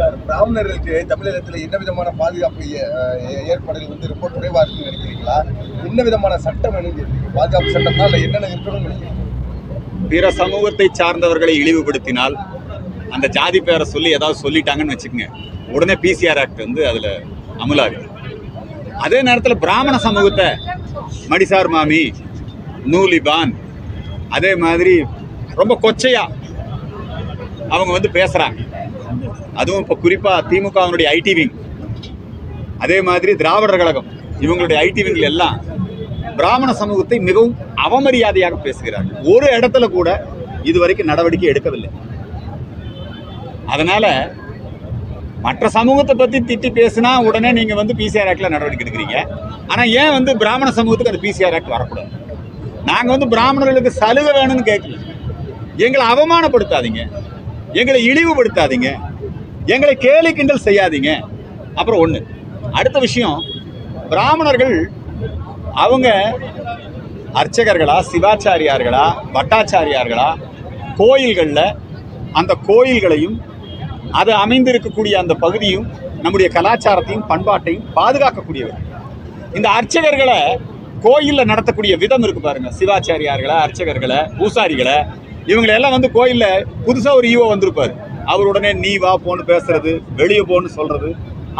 Sir பிராமணர்களுக்கு தமிழகத்தில் என்ன விதமான பாதுகாப்பு ஏற்பாடுகள் வந்து ரொம்ப குறைவா இருக்குன்னு நினைக்கிறீங்களா? என்ன விதமான சட்டம் பாதுகாப்பு சட்டம் தான் இல்லை என்னென்ன இருக்கணும்னு நினைக்கிறீங்க? பிற சமூகத்தை சார்ந்தவர்களை இழிவுபடுத்தினால் அந்த ஜாதி பேரை சொல்லி ஏதாவது சொல்லிட்டாங்கன்னு வச்சுக்கோங்க. உடனே பிசிஆர் ஆக்ட் வந்து அதுல அமலாகுது. அதே நேரத்தில் பிராமண சமூகத்தை மடிசார் மாமி நூலிபான் அதே மாதிரி ரொம்ப கொச்சையா அவங்க வந்து பேசுறாங்க. அதுவும் இப்போ குறிப்பாக திமுகவினுடைய ஐடி விங் அதே மாதிரி திராவிடர் கழகம் இவங்களுடைய ஐடி விங்ல எல்லாம் பிராமண சமூகத்தை மிகவும் அவமரியாதையாக பேசுகிறார்கள். ஒரு இடத்துல கூட இதுவரைக்கும் நடவடிக்கை எடுக்கவில்லை. அதனால மற்ற சமூகத்தை பற்றி திட்டி பேசினா உடனே நீங்கள் வந்து பிசிஆர் ஆக்டில் நடவடிக்கை எடுக்கிறீங்க. ஆனால் ஏன் வந்து பிராமண சமூகத்துக்கு அந்த பிசிஆர் ஆக்ட் வரக்கூடாது? நாங்கள் வந்து பிராமணர்களுக்கு சலுகை வேணும்னு கேட்கல. எங்களை அவமானப்படுத்தாதீங்க. எங்களை இழிவுபடுத்தாதீங்க. எங்களை கேலி கிண்டல் செய்யாதீங்க. அப்புறம் ஒன்று அடுத்த விஷயம் பிராமணர்கள் அவங்க அர்ச்சகர்களா சிவாச்சாரியார்களா பட்டாச்சாரியார்களா கோயில்களில் அந்த கோயில்களையும் அது அமைந்திருக்கக்கூடிய அந்த பகுதியும் நம்முடைய கலாச்சாரத்தையும் பண்பாட்டையும் பாதுகாக்கக்கூடியவர். இந்த அர்ச்சகர்களை கோயிலில் நடத்தக்கூடிய விதம் இருக்கு பாருங்க. சிவாச்சாரியார்களை அர்ச்சகர்களை பூசாரிகளை இவங்களெல்லாம் வந்து கோயிலில் புதுசாக ஒரு ஈவோ வந்திருப்பாரு. அவருடனே உடனே நீ வா போன்னு பேசுறது வெளியே போன்னு சொல்றது.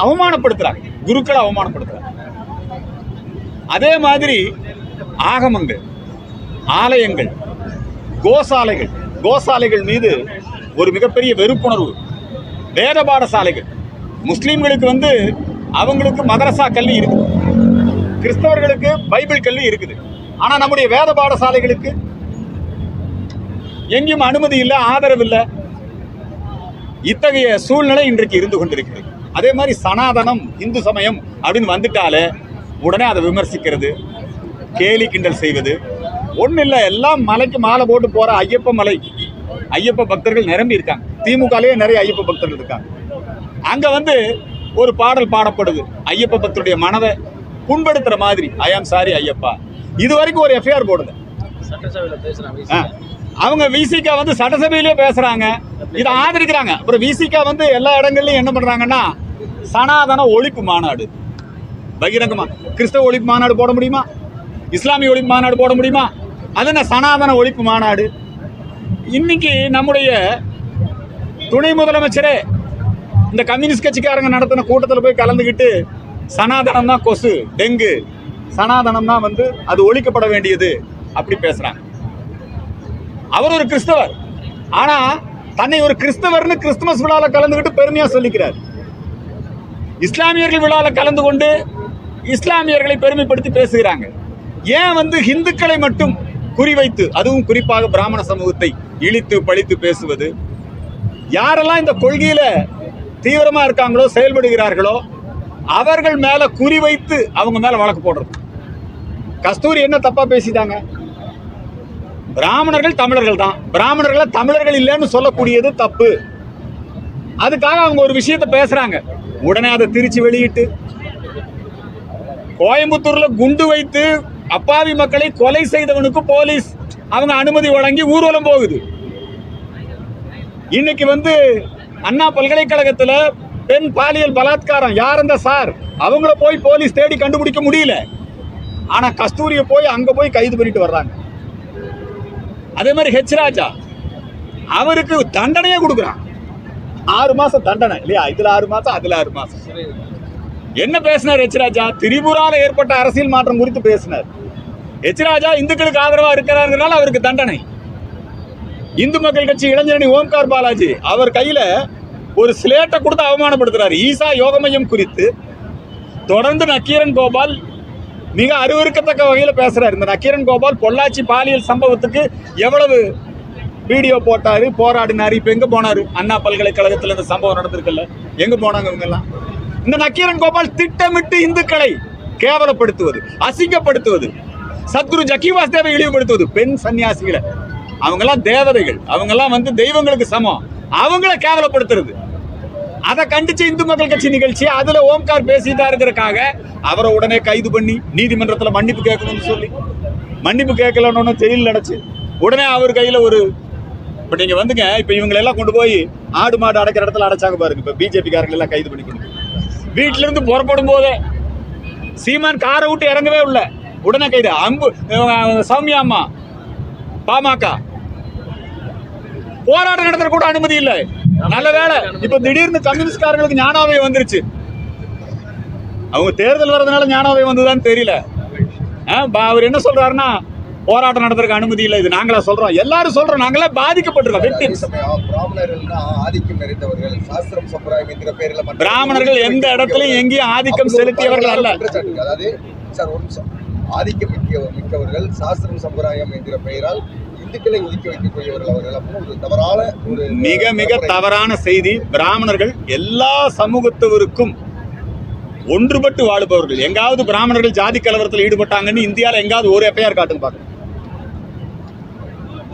அவமானப்படுத்துறாங்க குருக்களை அவமானப்படுத்துறாங்க அதே மாதிரி ஆகமங்கள் ஆலயங்கள் கோசாலைகள். கோசாலைகள் மீது ஒரு மிகப்பெரிய வெறுப்புணர்வு. வேத பாடசாலைகள். முஸ்லீம்களுக்கு வந்து அவங்களுக்கு மதரசா கல்வி இருக்குது. கிறிஸ்தவர்களுக்கு பைபிள் கல்வி இருக்குது. ஆனா நம்முடைய வேத பாடசாலைகளுக்கு எங்கேயும் அனுமதி இல்லை ஆதரவு இல்லை. இத்தகைய சூழ்நிலை இன்றைக்கு இருந்து கொண்டிருக்கிறது. அதே மாதிரி சனாதனம் இந்து சமயம் அப்படின்னு வந்துட்டாலே உடனே அதை விமர்சிக்கிறது கேலி கிண்டல் செய்வது. ஒன்றும் இல்லை எல்லாம் மலைக்கு மாலை போட்டு போற ஐயப்ப மலை. ஐயப்ப பக்தர்கள் நிரம்பி இருக்காங்க. திமுகலயே நிறைய ஐயப்ப பக்தர்கள் இருக்காங்க. அங்க வந்து ஒரு பாடல் பாடப்படுது. ஐயப்ப பக்தருடைய மனதை புண்படுத்துற மாதிரி. ஐ ஆம் சாரி ஐயப்பா. இது வரைக்கும் ஒரு எஃப்ஐஆர் போடுது. அவங்க விசிகா வந்து சட்டசபையிலே பேசுறாங்க. இதை ஆதரிக்கிறாங்க. அப்புறம் விசிகா வந்து எல்லா இடங்கள்லையும் என்ன பண்றாங்கன்னா சனாதன ஒழிப்பு மாநாடு. பகிரங்கமா. கிறிஸ்தவ ஒழிப்பு மாநாடு போட முடியுமா? இஸ்லாமிய ஒழிப்பு மாநாடு போட முடியுமா? அது என்ன சனாதன ஒழிப்பு மாநாடு? இன்னைக்கு நம்முடைய துணை முதலமைச்சரே இந்த கம்யூனிஸ்ட் கட்சிக்காரங்க நடத்தின கூட்டத்தில் போய் கலந்துக்கிட்டு சனாதனம் தான் கொசு டெங்கு. சனாதனம் தான் வந்து அது ஒழிக்கப்பட வேண்டியது அப்படி பேசுறாங்க. அவர் ஒரு கிறிஸ்தவர். ஆனா தன்னை ஒரு கிறிஸ்தவர்னு கிறிஸ்துமஸ் விழாவில் கலந்துக்கிட்டு பெருமையாக சொல்லிக்கிறார். இஸ்லாமியர்கள் விழாவில் கலந்து கொண்டு இஸ்லாமியர்களை பெருமைப்படுத்தி பேசுகிறாங்க. ஏன் வந்து ஹிந்துக்களை மட்டும் குறிவைத்து அதுவும் குறிப்பாக பிராமண சமூகத்தை இழித்து பழித்து பேசுவது? யாரெல்லாம் இந்த கொள்கையில தீவிரமா இருக்காங்களோ செயல்படுகிறார்களோ அவர்கள் மேல குறிவைத்து அவங்க மேல வழக்கு போடுறது. கஸ்தூரி என்ன தப்பா பேசிட்டாங்க? பிராமணர்கள் தமிழர்கள் தான். பிராமணர்களை தமிழர்கள் இல்லைன்னு சொல்லக்கூடியது தப்பு. அதுக்காக அவங்க ஒரு விஷயத்தை பேசுறாங்க. உடனே அதை திருச்சி வெளியிட்டு கோயம்புத்தூர்ல குண்டு வைத்து அப்பாவி மக்களை கொலை செய்தவனுக்கு போலீஸ் அவங்க அனுமதி வழங்கி ஊர்வலம் போகுது. இன்னைக்கு வந்து அண்ணா பல்கலைக்கழகத்துல பெண் பாலியல் பலாத்காரம் யார் அந்த சார்? அவங்கள போய் போலீஸ் தேடி கண்டுபிடிக்க முடியல. ஆனா கஸ்தூரியை போய் அங்க போய் கைது பண்ணிட்டு வர்றாங்க. அதே மாதிரி ஹெச் ராஜா அவருக்கு தண்டனையே கொடுக்குறான். ஆறு மாசம் தண்டனை இல்லையா? இதுல ஆறு மாசம் அதுல ஆறு மாசம். என்ன பேசினார் ஹெச் ராஜா? திரிபுரால ஏற்பட்ட அரசியல் மாற்றம் குறித்து பேசினார். ஹெச் ராஜா இந்துக்களுக்கு ஆதரவா இருக்கிறாருனால அவருக்கு தண்டனை. இந்து மக்கள் கட்சி இளைஞரணி ஓம்கார் பாலாஜி அவர் கையில ஒரு ஸ்லேட்டை கொடுத்து அவமானப்படுத்துறாரு. ஈசா யோக மையம் குறித்து. தொடர்ந்து நக்கீரன் கோபால் மிக அருவருக்கத்தக்க வகையில் பேசுகிறார் இந்த நக்கீரன் கோபால் பொள்ளாச்சி பாலியல் சம்பவத்துக்கு எவ்வளவு வீடியோ போட்டார் போராடினார் இப்போ எங்கே போனாரு? அண்ணா பல்கலைக்கழகத்தில் இந்த சம்பவம் நடந்திருக்குல்ல. எங்கே போனாங்க இவங்கெல்லாம்? இந்த நக்கீரன் கோபால் திட்டமிட்டு இந்துக்களை கேவலப்படுத்துவது அசிங்கப்படுத்துவது சத்குரு ஜக்கிவாஸ் தேவை இழிவுபடுத்துவது பெண் சன்னியாசிகளை. அவங்கெல்லாம் தேவதைகள். அவங்கெல்லாம் வந்து தெய்வங்களுக்கு சமம். அவங்கள கேவலப்படுத்துறது. அதை கண்டிச்சு இந்து மக்கள் கட்சி நிகழ்ச்சி அதுல ஓம்கார் பேசிட்டாருங்கிறக்காக அவரை உடனே கைது பண்ணி நீதிமன்றத்துல மன்னிப்பு கேட்கணும்னு சொல்லி. மன்னிப்பு கேட்கலன்னு தெரியல அடைச்சு. உடனே அவர் கையில ஒரு இப்போ நீங்க வந்துங்க இப்போ இவங்களை எல்லாம் கொண்டு போய் ஆடு மாடு அடைக்கிற இடத்துல அடைச்சாங்க பாருங்க. இப்போ பிஜேபி எல்லாம் கைது பண்ணி வீட்டிலேருந்து வீட்டுல இருந்து புறப்படும் போதே சீமான் காரை விட்டு இறங்கவே இல்ல. உடனே கைது. அம்பு சௌமியா அம்மா பாமக. போராட்டம் நடத்துற கூட அனுமதி இல்லை. நல்ல வேலை இப்ப திடீர்னு கம்யூனிஸ்ட்காரங்களுக்கு ஞானாவே வந்துருச்சு. அவங்க தேர்தல் வர்றதுனால ஞானாவே வந்ததுன்னு தெரியல. அவர் என்ன சொல்றாருன்னா போராட்டம் நடத்துறதுக்கு அனுமதி இல்லை இது நாங்களா சொல்றோம். எல்லாரும் சொல்றோம் நாங்களே பாதிக்கப்பட்டிருக்கோம். பிராமணர்கள் எந்த இடத்துலயும் எங்கேயும் ஆதிக்கம் செலுத்தியவர்கள் அல்ல. குற்றச்சாட்டு. அதாவது சார் ஒரு நிமிஷம். ஆதிக்கம் மிக்க மிக்கவர்கள் சாஸ்திரம் சம்பிரதாயம் என்கிற பெயரால் இந்துக்களை ஒதுக்கி வைக்கக்கூடியவர்கள் அவர்கள் ஒரு தவறான ஒரு மிக மிக தவறான செய்தி. பிராமணர்கள் எல்லா சமூகத்தவருக்கும் ஒன்றுபட்டு வாழுபவர்கள். எங்காவது பிராமணர்கள் ஜாதி கலவரத்தில் ஈடுபட்டாங்கன்னு இந்தியாவில் எங்காவது ஒரு எஃப்ஐஆர் காட்டுங்க பாருங்க.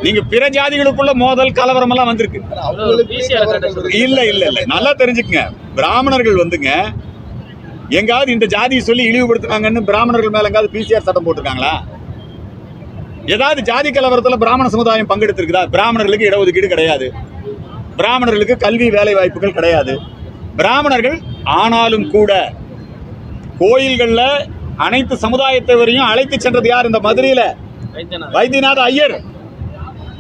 நீங்க பிற ஜாதிகளுக்குள்ள மோதல் கலவரம் எல்லாம் வந்திருக்கு. இல்ல இல்ல இல்ல நல்லா தெரிஞ்சுக்கங்க. பிராமணர்கள் வந்துங்க எங்காவது இந்த ஜாதியை சொல்லி இழிவுபடுத்துனாங்கன்னு பிராமணர்கள் மேல எங்காவது பிசிஆர் சட்டம் போட்டிருக்காங்களா? ஏதாவது ஜாதி கலவரத்துல பிராமண சமுதாயம் பங்கெடுத்திருக்குதா? பிராமணர்களுக்கு இடஒதுக்கீடு கிடையாது. பிராமணர்களுக்கு கல்வி வேலை வாய்ப்புகள் கிடையாது. பிராமணர்கள் ஆனாலும் கூட கோயில்கள்ல அனைத்து சமுதாயத்தவரையும் அழைத்து சென்றது யார்? இந்த மதுரையில வைத்தியநாத ஐயர்.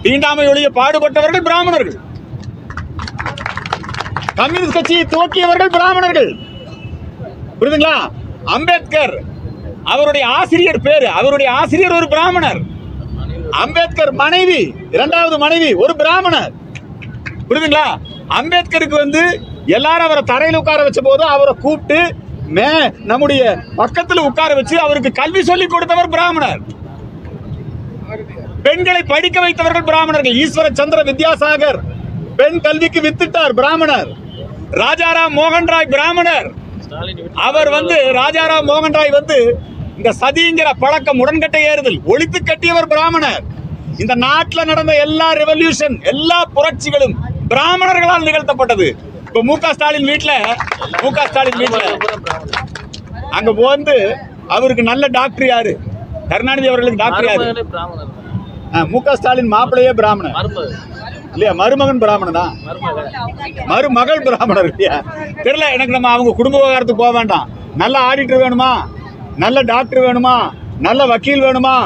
தீண்டாமை ஒழிய பாடுபட்டவர்கள் பிராமணர்கள். கம்யூனிஸ்ட் கட்சியை துவக்கியவர்கள் பிராமணர்கள். புரியுதுங்களா? அம்பேத்கர் அவருடைய ஆசிரியர் பேரு அவருடைய ஆசிரியர் ஒரு பிராமணர். அம்பேத்கர் மனைவி இரண்டாவது மனைவி ஒரு பிராமணர். புரியுதுங்களா? அம்பேத்கருக்கு வந்து எல்லாரும் அவரை தரையில் உட்கார வச்ச போது அவரை கூப்பிட்டு மே நம்முடைய பக்கத்தில் உட்கார வச்சு அவருக்கு கல்வி சொல்லி கொடுத்தவர் பிராமணர். பெண்களை படிக்க வைத்தவர்கள் பிராமணர்கள். ஈஸ்வர சந்திர வித்யாசாகர் பெண் கல்விக்கு வித்திட்டார் பிராமணர். ராஜாராம் மோகன் ராய் பிராமணர். அவர் வந்து ராஜாராம் மோகன் ராய் வந்து இந்த சதிங்கிற பழக்கம் உடன்கட்டை ஏறுதல். ஒழித்து கட்டியவர் பிராமணர். இந்த நாட்டுல நடந்த எல்லா ரெவல்யூஷன் எல்லா புரட்சிகளும் பிராமணர்களால் நிகழ்த்தப்பட்டது. இப்ப மு க ஸ்டாலின் வீட்டுல மு க ஸ்டாலின் வீட்டுல பிராமணர். அங்க வந்து அவருக்கு நல்ல டாக்டர் யாரு? கருணாநிதி அவர்களுக்கு டாக்டர் யாரு? பிராமணர். மு க ஸ்டாலின் மாப்பிள்ளையே பிராமணன் மருமகள் இல்லையா? மருமகன் பிராமணனா மருமகள் மருமகள் பிராமணர் இல்லையா? தெரியல எனக்கு நம்ம அவங்க குடும்ப விவகாரத்துக்கு போக வேண்டாம். நல்ல ஆடிட்டர் வேணுமா? நல்ல டாக்டர் வேணுமா? நல்ல வக்கீல் வேணுமா?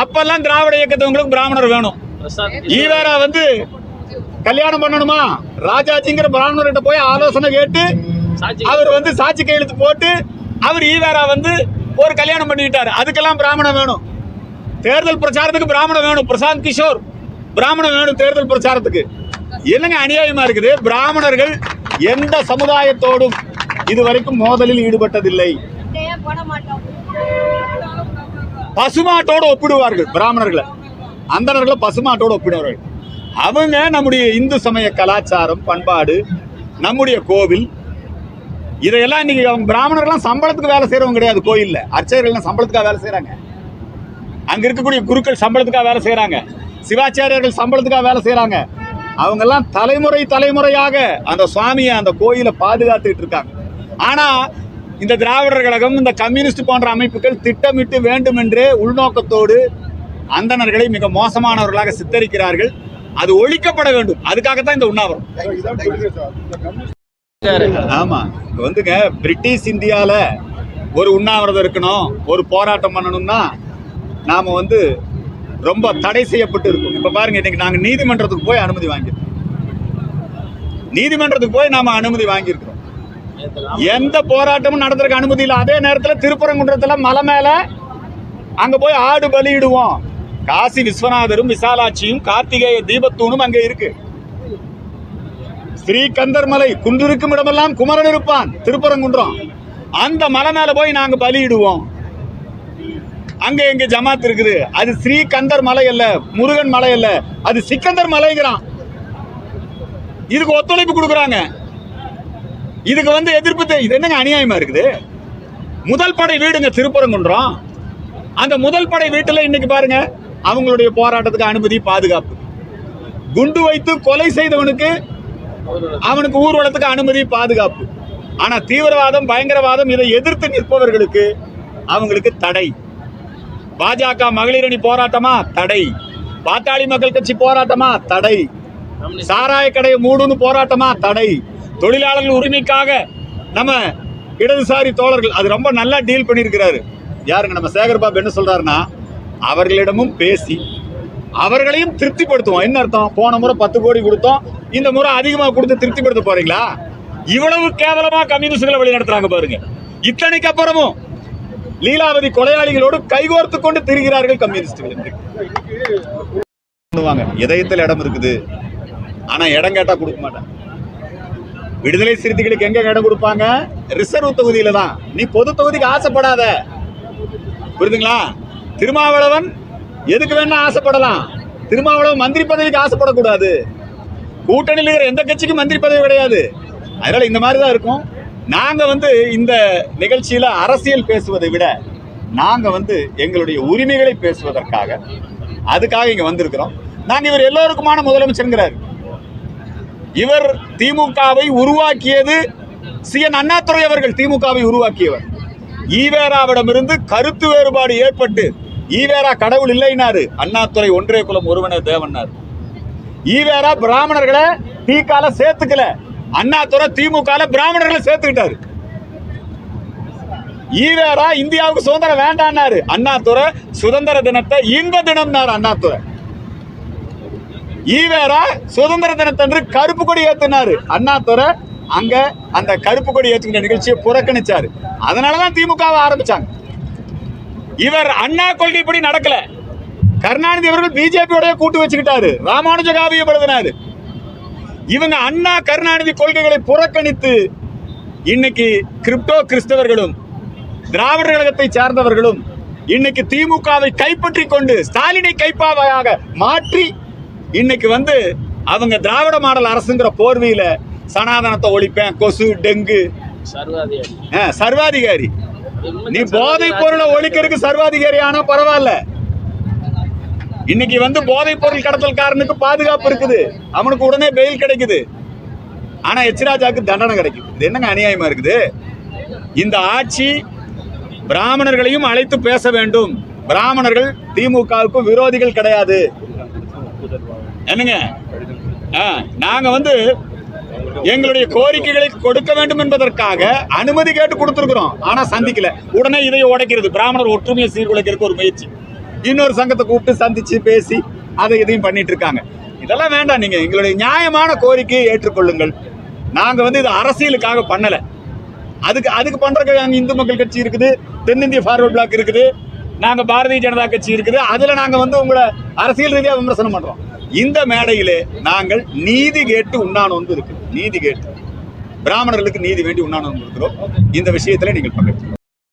அப்பெல்லாம் திராவிட இயக்கத்தவங்களுக்கு பிராமணர் வேணும். ஈவேரா வந்து கல்யாணம் பண்ணணுமா? ராஜாஜிங்கிற பிராமணர்கிட்ட போய் ஆலோசனை கேட்டு அவர் வந்து சாட்சி கையெழுத்து போட்டு அவர் ஈவேரா வந்து ஒரு கல்யாணம் பண்ணிக்கிட்டாரு. அதுக்கெல்லாம் பிராமணன் வேணும். தேர்தல் பிரச்சாரத்துக்கு பிராமணன் வேணும். பிரசாந்த் கிஷோர் பிராமணன் வேணும் தேர்தல் பிரச்சாரத்துக்கு. என்னங்க அநியாயமா இருக்குது? பிராமணர்கள் எந்த சமுதாயத்தோடும் இதுவரைக்கும் மோதலில் ஈடுபட்டதில்லை. ஏன் போட மாட்டோம். பசுமாட்டோடு ஒப்பிடுவார்கள் பிராமணர்களை. அந்தணர்களை பசுமாட்டோடு ஒப்பிடுவார்கள். அவங்க நம்முடைய இந்து சமய கலாச்சாரம் பண்பாடு நம்முடைய கோவில் இதையெல்லாம் இன்னைக்கு அவங்க பிராமணர்கள்லாம் சம்பளத்துக்கு வேலை செய்கிறவங்க கிடையாது கோயிலில். அர்ச்சகர்கள்லாம் சம்பளத்துக்காக வேலை செய்கிறாங்க அங்கே இருக்கக்கூடிய குருக்கள் சம்பளத்துக்காக வேலை செய்கிறாங்க சிவாச்சாரியர்கள் சம்பளத்துக்காக வேலை செய்கிறாங்க அவங்கெல்லாம் தலைமுறை தலைமுறையாக அந்த சுவாமியை அந்த கோயிலை பாதுகாத்துக்கிட்டு இருக்காங்க. ஆனால் இந்த திராவிடர் கழகம் இந்த கம்யூனிஸ்ட் போன்ற அமைப்புகள் திட்டமிட்டு வேண்டுமென்றே உள்நோக்கத்தோடு அந்தணர்களை மிக மோசமானவர்களாக சித்தரிக்கிறார்கள். அது ஒழிக்கப்பட வேண்டும். அதுக்காகத்தான் இந்த உண்ணாவிரம் ஆமா. வந்துங்க பிரிட்டிஷ் இந்தியால ஒரு உண்ணாவிரதம் இருக்கணும் ஒரு போராட்டம் பண்ணணும்னா நாம வந்து ரொம்ப தடை செய்யப்பட்டு இருக்கும். இப்ப பாருங்க இன்னைக்கு நாங்க நீதிமன்றத்துக்கு போய் அனுமதி வாங்கியிருக்கோம். நீதிமன்றத்துக்கு போய் நாம அனுமதி வாங்கியிருக்கிறோம் எந்த போராட்டமும் நடத்துறதுக்கு அனுமதி இல்லை. அதே நேரத்தில் திருப்பரங்குன்றத்தில் மலை மேலே அங்கே போய் ஆடு பலியிடுவோம். காசி விஸ்வநாதரும் விசாலாட்சியும் கார்த்திகேய தீபத்தூணும் அங்கே இருக்கு. ஸ்ரீகந்தர் மலை குன்றிருக்கும் இடமெல்லாம் குமரன் இருப்பான் திருப்பரங்குன்றம். அந்த மலை மேலே போய் நாங்கள் பலியிடுவோம். அங்கே எங்க ஜமாத் இருக்குது. அது ஸ்ரீகந்தர் மலை அல்ல முருகன் மலை அல்ல. அது சிக்கந்தர் மலைங்கிறான். இதுக்கு ஒத்துழைப்பு கொடுக்குறாங்க. இதுக்கு வந்து எதிர்ப்பு இது என்னங்க அநியாயமா இருக்குது? முதல் படை வீடுங்க திருப்பரங்குன்றம். அந்த முதல் படை வீட்டில் இன்னைக்கு பாருங்க அவங்களுடைய போராட்டத்துக்கு அனுமதி பாதுகாப்பு. குண்டு வைத்து கொலை செய்தவனுக்கு அவனுக்கு ஊர்வலத்துக்கு அனுமதி பாதுகாப்பு. ஆனா தீவிரவாதம் பயங்கரவாதம் இதை எதிர்த்து நிற்பவர்களுக்கு அவங்களுக்கு தடை. பாஜக மகளிரணி போராட்டமா? தடை. பாட்டாளி மக்கள் கட்சி போராட்டமா? தடை. சாராய கடையை மூடுன்னு போராட்டமா? தடை. தொழிலாளர்கள் உரிமைக்காக நம்ம இடதுசாரி தோழர்கள் அது ரொம்ப நல்லா டீல் பண்ணியிருக்கிறாரு. யாருங்க நம்ம சேகர்பாபு என்ன சொல்கிறாருன்னா அவர்களிடமும் பேசி அவர்களையும் திருப்திப்படுத்துவோம். என்ன அர்த்தம்? போன முறை பத்து கோடி கொடுத்தோம் இந்த முறை அதிகமாக கொடுத்து திருப்திப்படுத்த போறீங்களா? இவ்வளவு கேவலமாக கம்யூனிஸ்டுகளை வழி நடத்துறாங்க பாருங்க. இத்தனைக்கு அப்புறமும் லீலாவதி கொலையாளிகளோடு கைகோர்த்து கொண்டு திரிகிறார்கள் கம்யூனிஸ்டுகள் பண்ணுவாங்க. இதயத்தில் இடம் இருக்குது. ஆனால் இடம் கேட்டால் கொடுக்க மாட்டாங்க. விடுதலை சிறுத்தைகளுக்கு எங்க இடம் கொடுப்பாங்க? ரிசர்வ் தொகுதியில தான் நீ பொது தொகுதிக்கு ஆசைப்படாத. புரியுதுங்களா? திருமாவளவன் எதுக்கு வேணா ஆசைப்படலாம். திருமாவளவன் மந்திரி பதவிக்கு ஆசைப்படக்கூடாது. கூட்டணியில் இருக்கிற எந்த கட்சிக்கும் மந்திரி பதவி கிடையாது. அதனால இந்த மாதிரி தான் இருக்கும். நாங்கள் வந்து இந்த நிகழ்ச்சியில் அரசியல் பேசுவதை விட நாங்கள் வந்து எங்களுடைய உரிமைகளை பேசுவதற்காக அதுக்காக இங்கே வந்திருக்கிறோம். நாங்கள் இவர் எல்லோருக்குமான முதலமைச்சருங்கிறார். இவர் திமுகவை உருவாக்கியது சி என் அண்ணாதுரை அவர்கள் திமுகவை உருவாக்கியவர். ஈவேராவிடமிருந்து கருத்து வேறுபாடு ஏற்பட்டு ஈவேரா கடவுள் இல்லைனாரு. அண்ணாதுரை ஒன்றே குலம் ஒருவனே தேவன்னார். ஈவேரா பிராமணர்களை தீக்கால சேர்த்துக்கல. அண்ணாதுரை திமுக பிராமணர்களை சேர்த்துக்கிட்டாரு. ஈவேரா இந்தியாவுக்கு சுதந்திரம் வேண்டான்னாரு. அண்ணாதுரை சுதந்திர தினத்தை இன்ப தினம்னாரு அண்ணாதுரை. ஈவேரா சுதந்திர தினத்தன்று கருப்பு கொடி ஏத்தினாரு. அண்ணாதுரை அங்க அந்த கருப்பு கொடி ஏத்துக்கிற நிகழ்ச்சியை புறக்கணிச்சாரு. அதனாலதான் திமுகவை ஆரம்பிச்சாங்க. இவர் அண்ணா கொள்கைப்படி நடக்கல. கருணாநிதி அவர்கள் பிஜேபியோட கூட்டு வச்சுக்கிட்டாரு. ராமானுஜ காவியப்படுத்தினாரு இவங்க அண்ணா கருணாநிதி கொள்கைகளை புறக்கணித்து இன்னைக்கு கிரிப்டோ கிறிஸ்தவர்களும் திராவிட கழகத்தை சார்ந்தவர்களும் இன்னைக்கு திமுகவை கைப்பற்றி கொண்டு ஸ்டாலினை கைப்பாவையாக மாற்றி இன்னைக்கு வந்து அவங்க திராவிட மாடல் அரசுங்கிற போர்வையில சனாதனத்தை ஒழிப்பேன் கொசு டெங்கு. சர்வாதிகாரி. நீ போதைப் பொருளை ஒழிக்கிறதுக்கு சர்வாதிகாரி ஆனா பரவாயில்ல. இன்னைக்கு வந்து போதைப் பொருள் கடத்தல்காரனுக்கு பாதுகாப்பு இருக்குது. அவனுக்கு உடனே பெயில் கிடைக்குது. ஆனா எச்ராஜாக்கு தண்டனை கிடைக்குது. இது என்னங்க அநியாயமா இருக்குது? இந்த ஆட்சி பிராமணர்களையும் அழைத்து பேச வேண்டும். பிராமணர்கள் திமுகவுக்கு விரோதிகள் கிடையாது. என்னங்க? ஆ, வந்து எங்களுடைய கோரிக்கைகளை கொடுக்க வேண்டும் என்பதற்காக அனுமதி கேட்டு கொடுத்துருக்குறோம். ஆனால் சந்திக்கல. உடனே இதை உடைக்கிறது. பிராமணர் ஒற்றுமையை சீர்குலைக்கிறதுக்கு ஒரு முயற்சி. இன்னொரு சங்கத்தை கூப்பிட்டு சந்திச்சு பேசி அதை இதையும் பண்ணிட்டு இருக்காங்க. இதெல்லாம் வேண்டாம் நீங்க. எங்களுடைய நியாயமான கோரிக்கையை ஏற்றுக்கொள்ளுங்கள். நாங்க வந்து இது அரசியலுக்காக பண்ணல. அதுக்கு அதுக்கு பண்றதுக்கு நாங்கள் இந்து மக்கள் கட்சி இருக்குது தென்னிந்திய ஃபார்வர்ட் பிளாக் இருக்குது நாங்கள் பாரதிய ஜனதா கட்சி இருக்குது. அதில் நாங்கள் வந்து உங்களை அரசியல் ரீதியாக விமர்சனம் பண்ணுறோம் இந்த மேடையிலே நாங்கள் நீதி கேட்டு உண்ணான் வந்து இருக்கு. நீதி கேட்டு. பிராமணர்களுக்கு நீதி வேண்டி உண்ணான் வந்து இருக்கிறோம். இந்த விஷயத்துல நீங்கள் பங்கெடுத்து